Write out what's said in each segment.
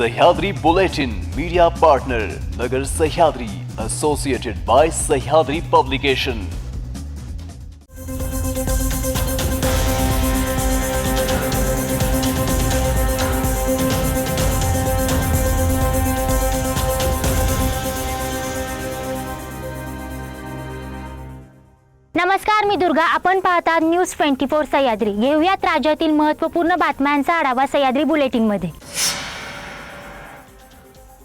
Sahyadri Bulletin media partner Nagar Sahyadri associated by Sahyadri publication नमस्कार मी दुर्गा. आपण पाहतात न्यूज ट्वेंटी फोर सह्याद्री. घेऊयात राज्यातील महत्त्वपूर्ण बातम्यांचा आढावा सह्याद्री बुलेटिनमध्ये.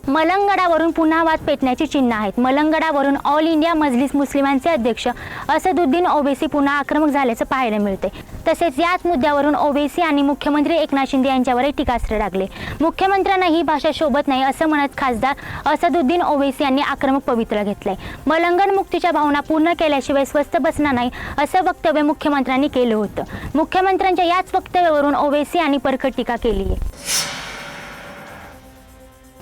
मलंगडावरून पुन्हा वाद पेटण्याची चिन्ह आहेत. मलंगडावरून ऑल इंडिया मजलिस मुस्लिमांचे अध्यक्ष असदुद्दीन ओवेसी पुन्हा आक्रमक झाल्याचं पाहायला मिळते तसेच याच मुद्द्यावरून ओवेसी आणि मुख्यमंत्री एकनाथ शिंदे यांच्यावरही टीकास्त्र लागले. मुख्यमंत्र्यांना ही भाषा शोभत नाही असं म्हणत खासदार असदुद्दीन ओवेसी यांनी आक्रमक पवित्र घेतलंय. मलंगड मुक्तीच्या भावना पूर्ण केल्याशिवाय स्वस्थ बसणार नाही असं वक्तव्य मुख्यमंत्र्यांनी केलं होतं. मुख्यमंत्र्यांच्या याच वक्तव्यावरून ओवेसी यांनी परखड टीका केली आहे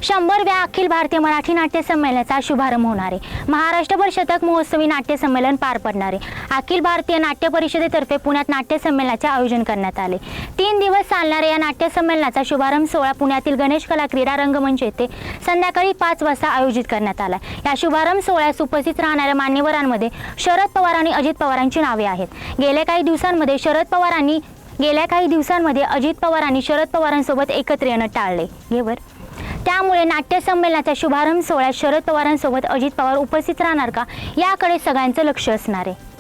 शंभरव्या अखिल भारतीय मराठी नाट्य संमेलनाचा शुभारंभ होणार आहे. महाराष्ट्रभर शतक महोत्सवी नाट्य संमेलन पार पडणार आहे. अखिल भारतीय नाट्य परिषदेतर्फे पुण्यात नाट्य संमेलनाचे आयोजन करण्यात आले. तीन दिवस चालणाऱ्या या नाट्य संमेलनाचा शुभारंभ सोहळा पुण्यातील गणेश कला क्रीडा रंगमंच येथे संध्याकाळी पाच वाजता आयोजित करण्यात आला. या शुभारंभ सोहळ्यास उपस्थित राहणाऱ्या मान्यवरांमध्ये शरद पवार आणि अजित पवारांची नावे आहेत. गेल्या काही दिवसांमध्ये शरद पवारांनी गेल्या काही दिवसांमध्ये अजित पवारांनी शरद पवारांसोबत एकत्र येणं टाळले घेवर त्यामुळे नाट्यसंमेलनाच्या शुभारंभ सोहळ्यात शरद पवारांसोबत अजित पवार उपस्थित राहणार का? याकडे सगळ्यांचं लक्ष असणार आहे.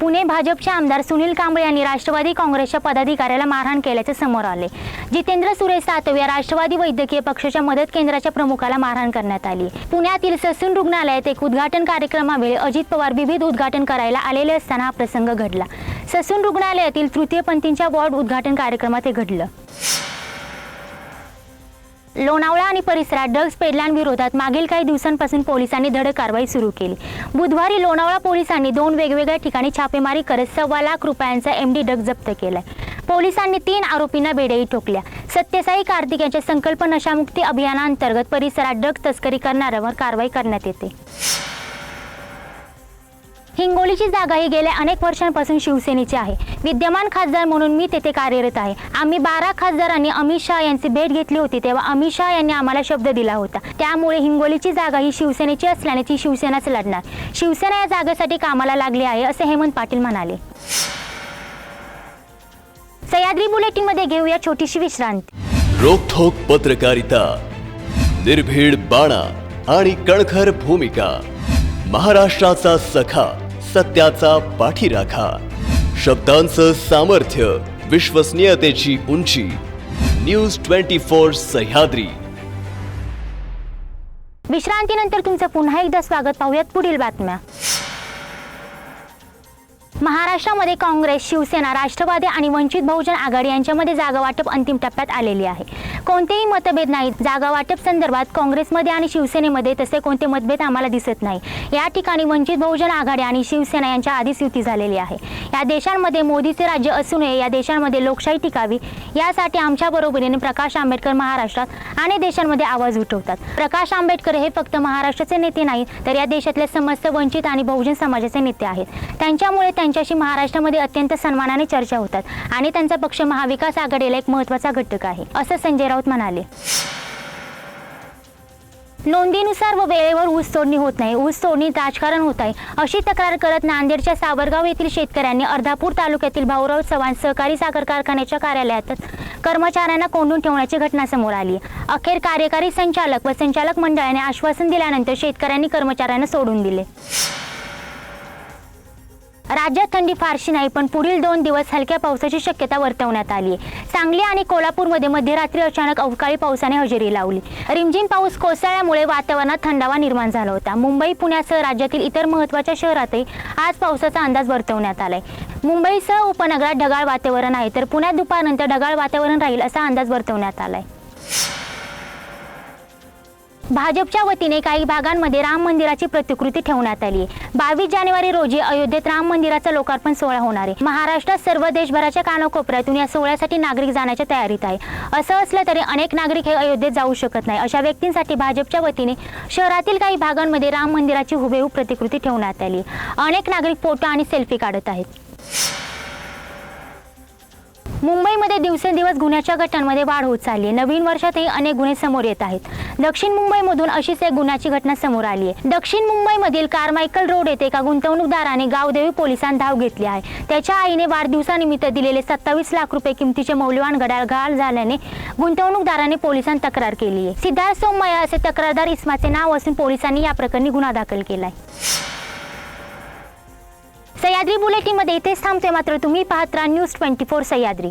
पुणे भाजपचे आमदार सुनील कांबळे यांनी राष्ट्रवादी काँग्रेसच्या पदाधिकाऱ्याला मारहाण केल्याचे समोर आले जितेंद्र सुरेश सातव या राष्ट्रवादी वैद्यकीय पक्षाच्या मदत केंद्राच्या प्रमुखाला मारहाण करण्यात आली. पुण्यातील ससून रुग्णालयात एक उद्घाटन कार्यक्रमावेळी अजित पवार विविध उद्घाटन करायला आलेले असताना हा प्रसंग घडला. ससून रुग्णालयातील तृतीयपंथींच्या वॉर्ड उद्घाटन कार्यक्रमात हे घडलं. लोणावळा आणि परिसरात ड्रग्ज पेडलांविरोधात मागील काही दिवसांपासून पोलिसांनी धडक कारवाई सुरू केली. बुधवारी लोणावळा पोलिसांनी दोन वेगवेगळ्या ठिकाणी छापेमारी करत सव्वा लाख रुपयांचा एम डी ड्रग जप्त केलाय पोलिसांनी तीन आरोपींना बेड्याही ठोकल्या. सत्यसाई कार्तिक यांच्या संकल्प नशामुक्ती अभियानांतर्गत परिसरात ड्रग्ज तस्करी करणाऱ्यांवर कारवाई करण्यात येते. हिंगोलीची जागा ही गेल्या अनेक वर्षांपासून शिवसेनेची आहे. विद्यमान खासदार म्हणून मी तेथे कार्यरत आहे. आम्ही बारा खासदारांनी अमित शहा यांची भेट घेतली होती तेव्हा अमित शहा यांनी आम्हाला शब्द दिला होता. त्यामुळे हिंगोलीची जागा ही शिवसेनेची असल्याने ती शिवसेनाच लढणार. शिवसेना या जागेसाठी कामाला लागली आहे असे हेमंत पाटील म्हणाले. सह्याद्री बुलेटिनमध्ये घेऊया छोटीशी विश्रांती. रोखोक पत्रकारिता निर्भीड बाणा आणि कणखर भूमिका महाराष्ट्राचा सखा. सत्याचा पाठीराखा शब्दांचं सामर्थ्य विश्वसनीयतेची उंची. News twenty four Sahyadri. विश्रांतीनंतर तुमचं पुन्हा एकदा स्वागत पाहूयात पुढील बातम्या. महाराष्ट्रामध्ये काँग्रेस शिवसेना राष्ट्रवादी आणि वंचित बहुजन आघाडी यांच्यामध्ये जागा वाटप अंतिम टप्प्यात आलेली आहे. कोणतेही मतभेद नाहीत जागा वाटप संदर्भात काँग्रेसमध्ये आणि शिवसेनेमध्ये तसे कोणते मतभेद आम्हाला दिसत नाही. या ठिकाणी वंचित बहुजन आघाडी आणि शिवसेना यांच्या आधीच युती झालेली आहे. या देशांमध्ये मोदीचे राज्य असू नये या देशांमध्ये लोकशाही टिकावी यासाठी आमच्या बरोबरीने प्रकाश आंबेडकर महाराष्ट्रात आणि देशांमध्ये आवाज उठवतात. प्रकाश आंबेडकर हे फक्त महाराष्ट्राचे नेते नाही तर या देशातले समस्त वंचित आणि बहुजन समाजाचे नेते आहेत. त्यांच्यामुळे त्यांच्याशी महाराष्ट्रामध्ये अत्यंत सन्मानाने चर्चा होतात आणि त्यांचा पक्ष महाविकास आघाडीला एक महत्त्वाचा घटक आहे असं संजय राऊत म्हणाले. नोंदीनुसार व वेळेवर ऊस तोडणी होत नाही. ऊस तोडणीत राजकारण होत आहे. अशी तक्रार करत नांदेडच्या सावरगाव येथील शेतकऱ्यांनी अर्धापूर तालुक्यातील भाऊराव चव्हाण सहकारी साखर कारखान्याच्या कार्यालयात कर्मचाऱ्यांना कोंडून ठेवण्याची घटना समोर आली. अखेर कार्यकारी संचालक व संचालक मंडळाने आश्वासन दिल्यानंतर शेतकऱ्यांनी कर्मचाऱ्यांना सोडून दिले. राज्यात थंडी फारशी नाही पण पुढील दोन दिवस हलक्या पावसाची शक्यता वर्तवण्यात आली. आहे सांगली आणि कोल्हापूरमध्ये मध्यरात्री अचानक अवकाळी पावसाने हजेरी लावली. रिमझिम पाऊस कोसळल्यामुळे वातावरणात थंडावा निर्माण झाला होता. मुंबई पुण्यासह राज्यातील इतर महत्त्वाच्या शहरातही आज पावसाचा अंदाज वर्तवण्यात आलाय. मुंबईसह उपनगरात ढगाळ वातावरण आहे तर पुण्यात दुपारनंतर ढगाळ वातावरण राहील असा अंदाज वर्तवण्यात आलाय. भाजपच्या वतीने काही भागांमध्ये राम मंदिराची प्रतिकृती ठेवण्यात आली. बावीस जानेवारी रोजी अयोध्येत राम मंदिराचा लोकार्पण सोहळा होणार आहे. महाराष्ट्रात सर्व देशभराच्या कानाकोपऱ्यातून या सोहळ्यासाठी नागरिक जाण्याच्या तयारीत आहे. असं असलं तरी अनेक नागरिक हे अयोध्येत जाऊ शकत नाही. अशा व्यक्तींसाठी भाजपच्या वतीने शहरातील काही भागांमध्ये राम मंदिराची हुबेहूब प्रतिकृती ठेवण्यात आली. अनेक नागरिक फोटो आणि सेल्फी काढत आहेत. मुंबईमध्ये दिवसेंदिवस गुन्ह्याच्या गटांमध्ये वाढ होत चालली आहे. नवीन वर्षातही अनेक गुन्हे समोर येत आहेत. दक्षिण मुंबईमधून अशीच एक गुन्ह्याची घटना समोर आली आहे. दक्षिण मुंबईमधील कारमायकल रोड येथे एका गुंतवणूकदाराने गावदेवी पोलिसांत धाव घेतली आहे. त्याच्या आईने वाढदिवसानिमित्त दिलेले सत्तावीस लाख रुपये किमतीचे मौल्यवान घड्याळ गहाळ झाल्याने गुंतवणूकदाराने पोलिसांत तक्रार केली आहे. सिद्धार्थ सोमय्या असे तक्रारदार इस्माचे नाव असून पोलिसांनी या प्रकरणी गुन्हा दाखल केला आहे सह्याद्री बुलेटिनमध्ये इथेच थांबते मात्र तुम्ही पाहत राहा न्यूज ट्वेंटी फोर सह्याद्री.